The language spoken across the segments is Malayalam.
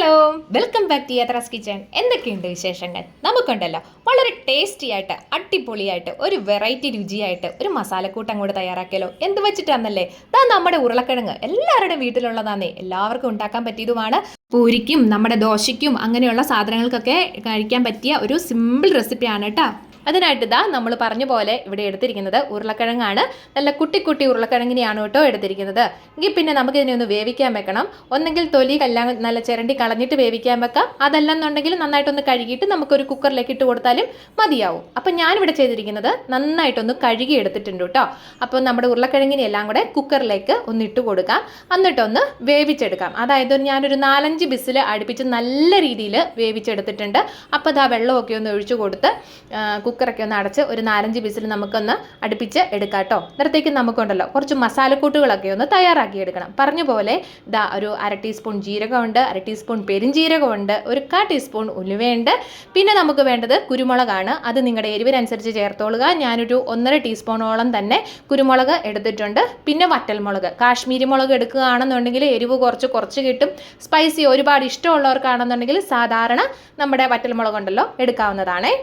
Hello welcome back to Yathra's kitchen എന്തൊക്കെയുണ്ട് വിശേഷങ്ങൾ? നമുക്കുണ്ടല്ലോ വളരെ ടേസ്റ്റി ആയിട്ട് അടിപൊളിയായിട്ട് ഒരു വെറൈറ്റി രുചിയായിട്ട് ഒരു മസാലക്കൂട്ടം കൂടെ തയ്യാറാക്കിയാലോ എന്ത് വെച്ചിട്ടാന്നല്ലേ? ദാ നമ്മുടെ ഉരുളക്കിഴങ്ങ്. എല്ലാവരുടെയും വീട്ടിലുള്ളതാന്നേ. എല്ലാവർക്കും ഉണ്ടാക്കാൻ പറ്റിയതുമാണ്. പൂരിക്കും നമ്മുടെ ദോശയ്ക്കും അങ്ങനെയുള്ള സാധനങ്ങൾക്കൊക്കെ കഴിക്കാൻ പറ്റിയ ഒരു സിമ്പിൾ റെസിപ്പിയാണ് കേട്ടോ. അതിനായിട്ട് ഇതാ നമ്മൾ പറഞ്ഞ പോലെ ഇവിടെ എടുത്തിരിക്കുന്നത് ഉരുളക്കിഴങ്ങാണ്. നല്ല കുട്ടി കുട്ടി ഉരുളക്കിഴങ്ങിനെയാണ് കേട്ടോ എടുത്തിരിക്കുന്നത്. എങ്കിൽ പിന്നെ നമുക്ക് ഇതിനെ ഒന്ന് വേവിക്കാൻ വെക്കണം. ഒന്നെങ്കിൽ തൊലി കല്ലാ നല്ല ചിരണ്ടി കളഞ്ഞിട്ട് വേവിക്കാൻ വെക്കാം. അതല്ലെന്നുണ്ടെങ്കിൽ നന്നായിട്ടൊന്ന് കഴുകിയിട്ട് നമുക്കൊരു കുക്കറിലേക്ക് ഇട്ട് കൊടുത്താലും മതിയാവും. അപ്പം ഞാനിവിടെ ചെയ്തിരിക്കുന്നത് നന്നായിട്ടൊന്ന് കഴുകി എടുത്തിട്ടുണ്ട് കേട്ടോ. അപ്പോൾ നമ്മുടെ ഉരുളക്കിഴങ്ങിനെ എല്ലാം കൂടെ കുക്കറിലേക്ക് ഒന്ന് ഇട്ട് കൊടുക്കാം. എന്നിട്ടൊന്ന് വേവിച്ചെടുക്കാം. അതായത് ഞാനൊരു നാലഞ്ച് ബിസിൽ അടുപ്പിച്ച് നല്ല രീതിയിൽ വേവിച്ചെടുത്തിട്ടുണ്ട്. അപ്പോൾ ആ വെള്ളമൊക്കെ ഒന്ന് ഒഴിച്ചു കൊടുത്ത് ആ, കുക്കറൊക്കെ ഒന്ന് അടച്ച് ഒരു നാലഞ്ച് പീസിൽ നമുക്കൊന്ന് അടുപ്പിച്ച് എടുക്കാം കേട്ടോ അന്നേരത്തേക്ക് നമുക്കുണ്ടല്ലോ കുറച്ച് മസാലക്കൂട്ടുകളൊക്കെ ഒന്ന് തയ്യാറാക്കി എടുക്കണം. പറഞ്ഞ പോലെ ഇതാ ഒരു അര ടീസ്പൂൺ ജീരകമുണ്ട് അര ടീസ്പൂൺ പെരിഞ്ജീരകമുണ്ട് ഒരു കാ ടീസ്പൂൺ ഉലുവയുണ്ട്. പിന്നെ നമുക്ക് വേണ്ടത് കുരുമുളകാണ്. അത് നിങ്ങളുടെ എരിവിനനുസരിച്ച് ചേർത്തോളുക. ഞാനൊരു ഒന്നര ടീസ്പൂണോളം തന്നെ കുരുമുളക് എടുത്തിട്ടുണ്ട്. പിന്നെ വറ്റൽമുളക്. കാശ്മീരി മുളക് എടുക്കുകയാണെന്നുണ്ടെങ്കിൽ എരിവ് കുറച്ച് കുറച്ച് കിട്ടും. സ്പൈസി ഒരുപാട് ഇഷ്ടമുള്ളവർക്കാണെന്നുണ്ടെങ്കിൽ സാധാരണ നമ്മുടെ വറ്റൽമുളക് ഉണ്ടല്ലോ എടുക്കാവുന്നതാണേ.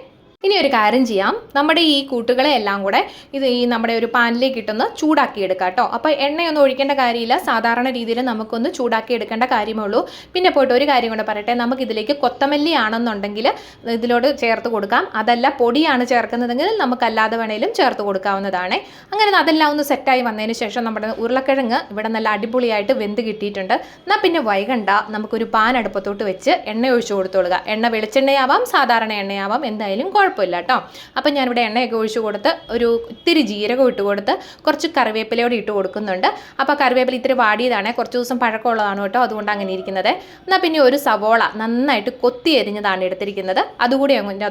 ഇനി ഒരു കാര്യം ചെയ്യാം. നമ്മുടെ ഈ കൂട്ടുകളെ എല്ലാം കൂടെ ഇത് ഈ നമ്മുടെ ഒരു പാനിലേക്ക് ഇട്ടൊന്ന് ചൂടാക്കി എടുക്കാം കേട്ടോ അപ്പോൾ എണ്ണയൊന്നും ഒഴിക്കേണ്ട കാര്യമില്ല. സാധാരണ രീതിയിൽ നമുക്കൊന്ന് ചൂടാക്കി എടുക്കേണ്ട കാര്യമേ ഉള്ളൂ. പിന്നെ പോയിട്ട് ഒരു കാര്യം കൂടെ പറയട്ടെ. നമുക്ക് ഇതിലേക്ക് കൊത്തമല്ലി ആണെന്നുണ്ടെങ്കിൽ ഇതിലോട് ചേർത്ത് കൊടുക്കാം. അതല്ല പൊടിയാണ് ചേർക്കുന്നതെങ്കിൽ നമുക്കല്ലാതെ വേണേലും ചേർത്ത് കൊടുക്കാവുന്നതാണ്. അങ്ങനെ അതെല്ലാം ഒന്ന് സെറ്റായി വന്നതിന് ശേഷം നമ്മുടെ ഉരുളക്കിഴങ്ങ് ഇവിടെ നല്ല അടിപൊളിയായിട്ട് വെന്ത് കിട്ടിയിട്ടുണ്ട്. എന്നാൽ പിന്നെ വൈകണ്ട. നമുക്കൊരു പാൻ അടുപ്പത്തോട്ട് വെച്ച് എണ്ണ ഒഴിച്ചു കൊടുത്തോളുക. എണ്ണ വെളിച്ചെണ്ണയാവാം സാധാരണ എണ്ണയാവാം. എന്തായാലും കേട്ടോ അപ്പം ഞാനിവിടെ എണ്ണയൊക്കെ ഒഴിച്ചു കൊടുത്ത് ഒരു ഇത്തിരി ജീരകം ഇട്ട് കൊടുത്ത് കുറച്ച് കറിവേപ്പിലയോടെ ഇട്ട് കൊടുക്കുന്നുണ്ട്. അപ്പോൾ കറിവേപ്പില ഇത്തിരി വാടിയതാണ്. കുറച്ച് ദിവസം പഴക്കമുള്ളതാണ് കേട്ടോ അതുകൊണ്ട് അങ്ങനെ ഇരിക്കുന്നത്. എന്നാൽ പിന്നെ ഒരു സവോള നന്നായിട്ട് കൊത്തി എരിഞ്ഞതാണ് എടുത്തിരിക്കുന്നത്. അതുകൂടി അതിന്റെ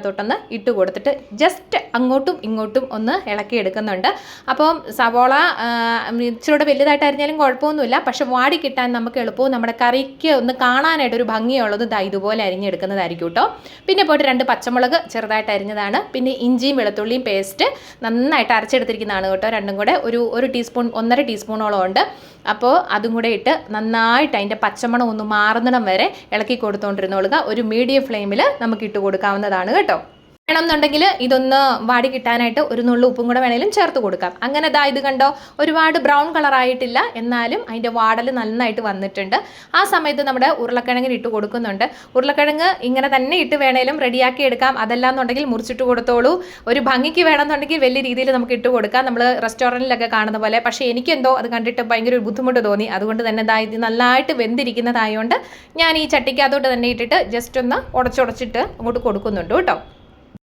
ഇട്ട് കൊടുത്തിട്ട് ജസ്റ്റ് അങ്ങോട്ടും ഇങ്ങോട്ടും ഒന്ന് ഇളക്കി എടുക്കുന്നുണ്ട്. അപ്പോൾ സവോള ഇച്ചിരൂടെ വലുതായിട്ട് അരിഞ്ഞാലും കുഴപ്പമൊന്നുമില്ല. പക്ഷെ വാടി കിട്ടാൻ നമുക്ക് എളുപ്പവും നമ്മുടെ കറിക്ക് ഒന്ന് കാണാനായിട്ട് ഒരു ഭംഗിയുള്ളത് ഇതുപോലെ അരിഞ്ഞെടുക്കുന്നതായിരിക്കും കേട്ടോ പിന്നെ പോയിട്ട് രണ്ട് പച്ചമുളക് ചെറുതായിട്ട് അരിഞ്ഞതാണ് പിന്നെ ഇഞ്ചിയും വെളുത്തുള്ളിയും പേസ്റ്റ് നന്നായിട്ട് അരച്ചെടുത്തിരിക്കുന്നതാണ് കേട്ടോ. രണ്ടും കൂടെ ഒരു ഒരു ടീസ്പൂൺ ഒന്നര ടീസ്പൂണോളം ഉണ്ട്. അപ്പോൾ അതും കൂടെ ഇട്ട് നന്നായിട്ട് അതിന്റെ പച്ചമണം ഒന്ന് മാറുന്നിടം വരെ ഇളക്കി കൊടുത്തുകൊണ്ടിരുന്നോളുക ഒരു മീഡിയം ഫ്ലെയിമിൽ നമുക്ക് ഇട്ട് കൊടുക്കാവുന്നതാണ് കേട്ടോ. വേണമെന്നുണ്ടെങ്കിൽ ഇതൊന്ന് വാടി കിട്ടാനായിട്ട് ഒരു നുള്ളു ഉപ്പും കൂടെ വേണേലും ചേർത്ത് കൊടുക്കാം. അങ്ങനെ ദാ ഇത് കണ്ടോ ഒരുപാട് ബ്രൗൺ കളർ ആയിട്ടില്ല. എന്നാലും അതിന്റെ വാടൽ നന്നായിട്ട് വന്നിട്ടുണ്ട്. ആ സമയത്ത് നമ്മുടെ ഉരുളക്കിഴങ്ങിന് ഇട്ട് കൊടുക്കുന്നുണ്ട്. ഉരുളക്കിഴങ്ങ് ഇങ്ങനെ തന്നെ ഇട്ട് വേണേലും റെഡിയാക്കി എടുക്കാം. അതല്ലാന്നുണ്ടെങ്കിൽ മുറിച്ചിട്ട് കൊടുത്തോളൂ. ഒരു ഭംഗിക്ക് വേണമെന്നുണ്ടെങ്കിൽ വലിയ രീതിയിൽ നമുക്ക് ഇട്ട് കൊടുക്കാം. നമ്മൾ റെസ്റ്റോറന്റിലൊക്കെ കാണുന്ന പോലെ. പക്ഷേ എനിക്കെന്തോ അത് കണ്ടിട്ട് ഭയങ്കര ഒരു ബുദ്ധിമുട്ട് തോന്നി. അതുകൊണ്ട് തന്നെ ദാ ഇത് നല്ലതായിട്ട് വെന്തിരിക്കുന്നതായതുകൊണ്ട് ഞാൻ ഈ ചട്ടിക്കകത്തോട്ട് തന്നെ ഇട്ടിട്ട് ജസ്റ്റ് ഒന്ന് ഉടച്ചുടച്ചിട്ട് അങ്ങോട്ട് കൊടുക്കുന്നുണ്ട് കേട്ടോ.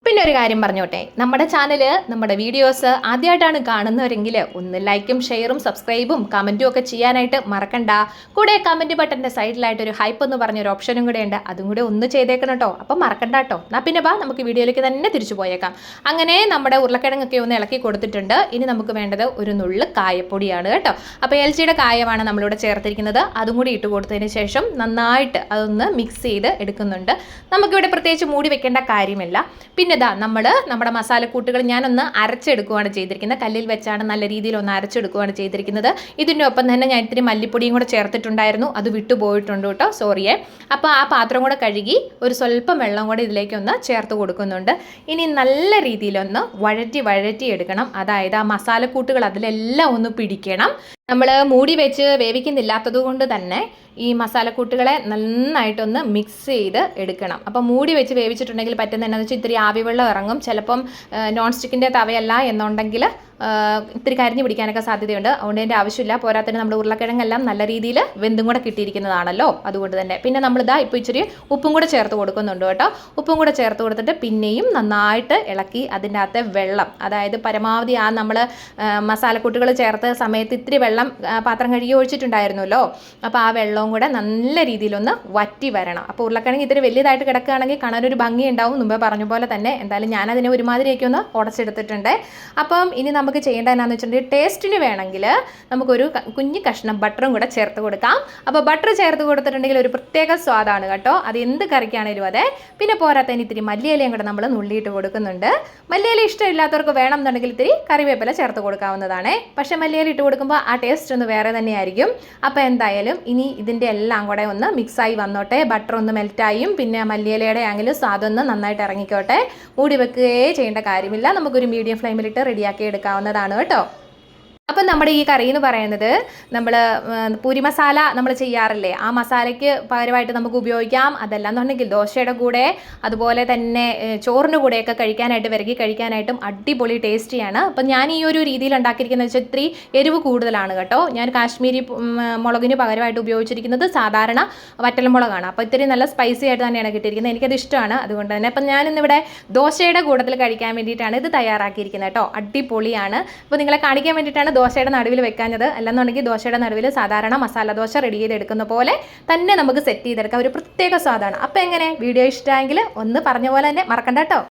പിന്നെ ഒരു കാര്യം പറഞ്ഞോട്ടെ. നമ്മുടെ ചാനൽ നമ്മുടെ വീഡിയോസ് ആദ്യമായിട്ടാണ് കാണുന്നവരെങ്കിൽ ഒന്ന് ലൈക്കും ഷെയറും സബ്സ്ക്രൈബും കമന്റും ഒക്കെ ചെയ്യാനായിട്ട് മറക്കണ്ട. കൂടെ കമന്റ് ബട്ടന്റെ സൈഡിലായിട്ട് ഒരു ഹൈപ്പ് എന്ന് പറഞ്ഞൊരു ഓപ്ഷനും കൂടെ ഉണ്ട്. അതും കൂടെ ഒന്ന് ചെയ്തേക്കണം കേട്ടോ അപ്പം മറക്കണ്ട കേട്ടോ എന്നാൽ പിന്നെ ബാ നമുക്ക് വീഡിയോയിലേക്ക് തന്നെ തിരിച്ചു പോയേക്കാം. അങ്ങനെ നമ്മുടെ ഉരുളക്കിഴങ്ങൊക്കെ ഒന്ന് ഇളക്കി കൊടുത്തിട്ടുണ്ട്. ഇനി നമുക്ക് വേണ്ടത് ഒരു നുള്ള് കായപ്പൊടിയാണ് കേട്ടോ. അപ്പോൾ എൽ ജിയുടെ കായമാണ് നമ്മളിവിടെ ചേർത്തിരിക്കുന്നത്. അതും കൂടി ഇട്ട് കൊടുത്തതിന് ശേഷം നന്നായിട്ട് അതൊന്ന് മിക്സ് ചെയ്ത് എടുക്കുന്നുണ്ട്. നമുക്കിവിടെ പ്രത്യേകിച്ച് മൂടി വെക്കേണ്ട കാര്യമില്ല. പിന്നെ ഇതാ നമ്മൾ നമ്മുടെ മസാലക്കൂട്ടുകൾ ഞാനൊന്ന് അരച്ചെടുക്കുകയാണ് ചെയ്തിരിക്കുന്നത്. കല്ലിൽ വെച്ചാണ് നല്ല രീതിയിൽ ഒന്ന് അരച്ചെടുക്കുകയാണ് ചെയ്തിരിക്കുന്നത്. ഇതിന്റെ ഒപ്പം തന്നെ ഞാൻ ഇത്തിരി മല്ലിപ്പൊടിയും കൂടെ ചേർത്തിട്ടുണ്ടായിരുന്നു. അത് വിട്ടുപോയിട്ടുണ്ട് കേട്ടോ. സോറിയെ അപ്പോൾ ആ പാത്രം കൂടെ കഴുകി ഒരു സ്വല്പം വെള്ളം കൂടെ ഇതിലേക്ക് ഒന്ന് ചേർത്ത് കൊടുക്കുന്നുണ്ട്. ഇനി നല്ല രീതിയിലൊന്ന് വഴറ്റി വഴറ്റി എടുക്കണം. അതായത് ആ മസാലക്കൂട്ടുകൾ അതിലെല്ലാം ഒന്ന് പിടിക്കണം. നമ്മൾ മൂടി വെച്ച് വേവിക്കുന്നില്ലാത്തത് കൊണ്ട് തന്നെ ഈ മസാലക്കൂട്ടുകളെ നന്നായിട്ടൊന്ന് മിക്സ് ചെയ്ത് എടുക്കണം. അപ്പം മൂടി വെച്ച് വേവിച്ചിട്ടുണ്ടെങ്കിൽ പറ്റുന്ന എന്താണെന്ന് വെച്ചാൽ ഇത്തിരി ആവിവെള്ളം ഇറങ്ങും. ചിലപ്പം നോൺ സ്റ്റിക്കിന്റെ തവയല്ല എന്നുണ്ടെങ്കിൽ ഇത്തിരി കരിഞ്ഞു പിടിക്കാനൊക്കെ സാധ്യതയുണ്ട്. അതുകൊണ്ട് അതിന്റെ ആവശ്യമില്ല. പോരാത്തതിന് നമ്മൾ ഉരുളക്കിഴങ്ങെല്ലാം നല്ല രീതിയിൽ വെന്തും കൂടെ കിട്ടിയിരിക്കുന്നതാണല്ലോ. അതുകൊണ്ട് തന്നെ. പിന്നെ നമ്മളിതാ ഇപ്പോൾ ഇച്ചിരി ഉപ്പും കൂടെ ചേർത്ത് കൊടുക്കുന്നുണ്ട് കേട്ടോ. ഉപ്പും കൂടെ ചേർത്ത് കൊടുത്തിട്ട് പിന്നെയും നന്നായിട്ട് ഇളക്കി അതിന്റെ അകത്തെ വെള്ളം. അതായത് പരമാവധി ആ നമ്മൾ മസാലക്കൂട്ടുകൾ ചേർത്ത സമയത്ത് ഇത്തിരി വെള്ളം ആ, പാത്രം കഴുകി ഒഴിച്ചിട്ടുണ്ടായിരുന്നല്ലോ. അപ്പോൾ ആ വെള്ളവും കൂടെ നല്ല രീതിയിലൊന്ന് വറ്റി വരണം. അപ്പോൾ ഉരുളക്കിഴങ്ങ് ഇത്തിരി വലിയതായിട്ട് കിടക്കുകയാണെങ്കിൽ കാണാനൊരു ഭംഗി ഉണ്ടാവും. മുമ്പേ പറഞ്ഞ പോലെ തന്നെ എന്തായാലും ഞാനതിനെ ഒരുമാതിരിയൊക്കെ ഒന്ന് ഉടച്ചെടുത്തിട്ടുണ്ട്. അപ്പം ഇനി നമുക്ക് ചെയ്യേണ്ട എന്നാന്ന് വെച്ചിട്ടുണ്ടെങ്കിൽ ടേസ്റ്റിന് വേണമെങ്കിൽ നമുക്കൊരു കുഞ്ഞു കഷ്ണം ബട്ടറും കൂടെ ചേർത്ത് കൊടുക്കാം. അപ്പോൾ ബട്ടർ ചേർത്ത് കൊടുത്തിട്ടുണ്ടെങ്കിൽ ഒരു പ്രത്യേക സ്വാദാണ് കേട്ടോ. അത് എന്ത് കറിക്കാണേലും അതെ. പിന്നെ പോരാത്തതിന് ഇത്തിരി മല്ലിയിലയും കൂടെ നമ്മൾ നുള്ളിയിട്ട് കൊടുക്കുന്നുണ്ട്. മല്ലിയില ഇഷ്ടമില്ലാത്തവർക്ക് വേണം എന്നുണ്ടെങ്കിൽ ഇത്തിരി കറിവേപ്പില ചേർത്ത് കൊടുക്കാവുന്നതാണ്. പക്ഷേ മല്ലിയില ഇട്ട് കൊടുക്കുമ്പോൾ ആ ടേസ്റ്റ് ഒന്ന് വേറെ തന്നെയായിരിക്കും. അപ്പോൾ എന്തായാലും ഇനി ഇതിന്റെ എല്ലാം കൂടെ ഒന്ന് മിക്സായി വന്നോട്ടെ. ബട്ടർ ഒന്ന് മെൽറ്റായും പിന്നെ മല്ലിയിലയുടെ ആണെങ്കിലും സ്വാദൊന്ന് നന്നായിട്ട് ഇറങ്ങിക്കോട്ടെ. മൂടി വെക്കുകയേ ചെയ്യേണ്ട കാര്യമില്ല. നമുക്കൊരു മീഡിയം ഫ്ലെയിമിലിട്ട് റെഡിയാക്കി എടുക്കാവുന്നതാണ് കേട്ടോ. അപ്പം നമ്മുടെ ഈ കറി എന്ന് പറയുന്നത് നമ്മൾ പൂരി മസാല നമ്മൾ ചെയ്യാറില്ലേ? ആ മസാലയ്ക്ക് പകരമായിട്ട് നമുക്ക് ഉപയോഗിക്കാം. അതല്ല എന്നുണ്ടെങ്കിൽ ദോശയുടെ കൂടെ അതുപോലെ തന്നെ ചോറിന്റെ കൂടെയൊക്കെ കഴിക്കാനായിട്ട് വിരകി കഴിക്കാനായിട്ടും അടിപൊളി ടേസ്റ്റിയാണ്. അപ്പം ഞാൻ ഈ ഒരു രീതിയിൽ ഉണ്ടാക്കിയിരിക്കുന്നത് വെച്ചാൽ ഇത്തിരി എരിവ് കൂടുതലാണ് കേട്ടോ. ഞാൻ കാശ്മീരി മുളകിന് പകരമായിട്ട് ഉപയോഗിച്ചിരിക്കുന്നത് സാധാരണ വറ്റൽമുളകാണ്. അപ്പോൾ ഇത്തിരി നല്ല സ്പൈസി ആയിട്ട് തന്നെയാണ് കിട്ടിയിരിക്കുന്നത്. എനിക്കത് ഇഷ്ടമാണ്. അതുകൊണ്ട് തന്നെ അപ്പം ഞാനിന്നിവിടെ ദോശയുടെ കൂട്ടത്തിൽ കഴിക്കാൻ വേണ്ടിയിട്ടാണ് ഇത് തയ്യാറാക്കിയിരിക്കുന്നത് കേട്ടോ. അടിപൊളിയാണ്. അപ്പോൾ നിങ്ങളെ കാണിക്കാൻ വേണ്ടിയിട്ടാണ് ദോശയുടെ നടുവിൽ വെക്കാഞ്ഞത് അല്ലെന്നുണ്ടെങ്കിൽ ദോശയുടെ നടുവിൽ സാധാരണ മസാല ദോശ റെഡി ചെയ്തെടുക്കുന്ന പോലെ തന്നെ നമുക്ക് സെറ്റ് ചെയ്തെടുക്കാം. ഒരു പ്രത്യേക സ്വാദാണ്. അപ്പോൾ എങ്ങനെ? വീഡിയോ ഇഷ്ടമായെങ്കിൽ ഒന്ന് പറഞ്ഞ പോലെ തന്നെ മറക്കണ്ട കേട്ടോ.